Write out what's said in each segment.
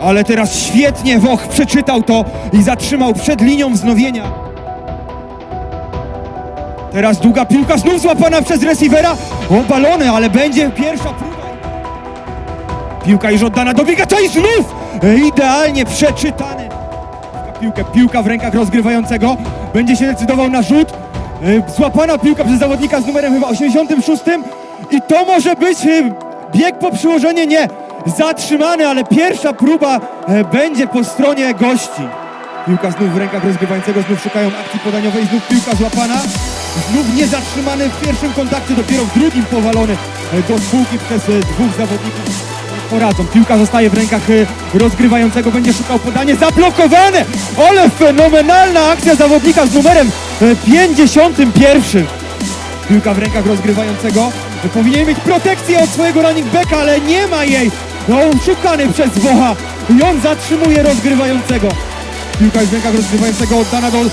ale teraz świetnie Woch przeczytał to i zatrzymał przed linią wznowienia. Teraz długa piłka znów złapana przez receivera. Obalony, ale będzie pierwsza próba. Piłka już oddana do biegacza i znów idealnie przeczytany. Piłkę, piłka w rękach rozgrywającego. Będzie się decydował na rzut. E, Złapana piłka przez zawodnika z numerem chyba 86 i to może być e, bieg po przyłożenie. Nie, zatrzymany, ale pierwsza próba e, będzie po stronie gości. Piłka znów w rękach rozgrywającego, znów szukają akcji podaniowej, znów piłka złapana. Znów niezatrzymany w pierwszym kontakcie, dopiero w drugim powalony e, do spółki przez e, dwóch zawodników poradzą. Piłka zostaje w rękach rozgrywającego, będzie szukał podanie, zablokowane! Ale fenomenalna akcja zawodnika z numerem e, 51. Piłka w rękach rozgrywającego. Powinien mieć protekcję od swojego running backa, ale nie ma jej. No, szukany przez Wocha i on zatrzymuje rozgrywającego. Piłka w rękach rozgrywającego, oddana do e,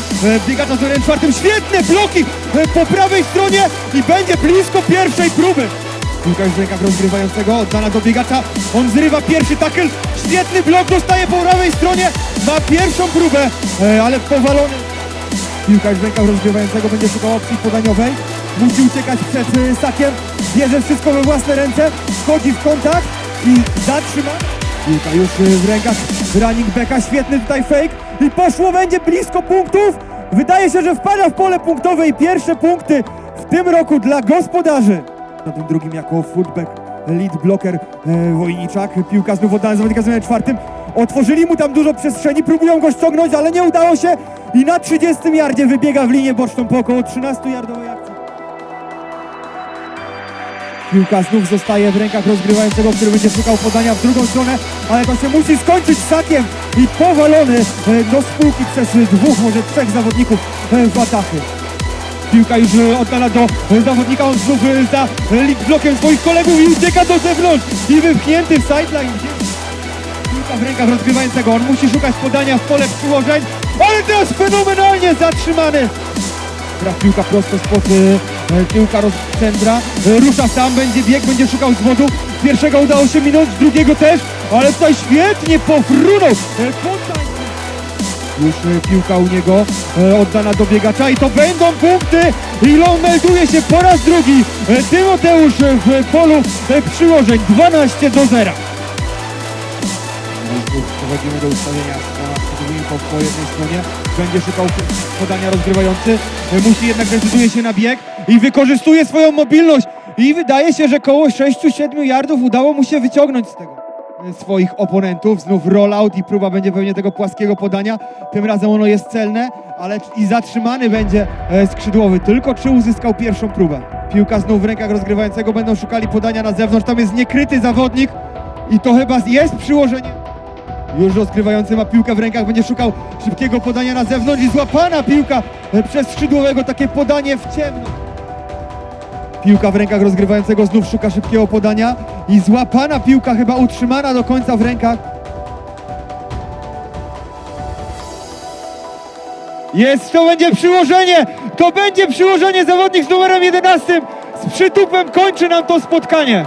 biegacza z numerem czwartym. Świetne bloki e, po prawej stronie i będzie blisko pierwszej próby. Piłka w rękach rozgrywającego, oddana do biegacza. On zrywa pierwszy tackle. Świetny blok, dostaje po prawej stronie. Ma pierwszą próbę, e, ale powalony. Piłka w rękach rozgrywającego, będzie szukał opcji podaniowej. Musi uciekać przed e, sakiem. Bierze wszystko we własne ręce. Wchodzi w kontakt i zatrzyma. Piłka już e, w rękach running backa. Świetny tutaj fake. I poszło, będzie blisko punktów. Wydaje się, że wpada w pole punktowe i pierwsze punkty w tym roku dla gospodarzy. Na tym drugim jako fullback lead blocker e, Wojniczak. Piłka znów oddana zawodnika z czwartym. Otworzyli mu tam dużo przestrzeni, próbują go ściągnąć, ale nie udało się. I na 30 yardzie wybiega w linię boczną po około 13 yardowej akcji. Piłka znów zostaje w rękach rozgrywającego, który będzie szukał podania w drugą stronę, ale to się musi skończyć sakiem i powalony e, do spółki przez dwóch, może trzech zawodników e, w atachy. Piłka już e, oddana do zawodnika, on znów za blokiem swoich kolegów i ucieka do zewnątrz i wypchnięty w sideline. Piłka w rękach rozgrywającego, on musi szukać podania w pole przyłożeń, ale teraz fenomenalnie zatrzymany. Traf piłka prosto spod e, tyłka rozcendra. E, rusza sam, będzie bieg, będzie szukał zwodu. Pierwszego udało się minąć, drugiego też, ale tutaj świetnie pofrunął. E. Już piłka u niego oddana do biegacza i to będą punkty. Ilon melduje się po raz drugi. Tymoteusz w polu przyłożeń 12 do 0. No Przechodzimy do ustawienia przeciwników po jednej stronie. Będzie szukał podania rozgrywający. E, Musi jednak decyduje się na bieg i wykorzystuje swoją mobilność. I wydaje się, że koło 6-7 yardów udało mu się wyciągnąć z tego e, swoich oponentów. Znów rollout i próba będzie pewnie tego płaskiego podania. Tym razem ono jest celne, ale i zatrzymany będzie e, skrzydłowy. Tylko czy uzyskał pierwszą próbę. Piłka znów w rękach rozgrywającego. Będą szukali podania na zewnątrz. Tam jest niekryty zawodnik i to chyba jest przyłożenie. Już rozgrywający ma piłkę w rękach, będzie szukał szybkiego podania na zewnątrz i złapana piłka e, przez skrzydłowego, takie podanie w ciemno. Piłka w rękach rozgrywającego znów szuka szybkiego podania i złapana piłka chyba utrzymana do końca w rękach. Jest, to będzie przyłożenie! To będzie przyłożenie zawodnik z numerem 11 z przytupem kończy nam to spotkanie.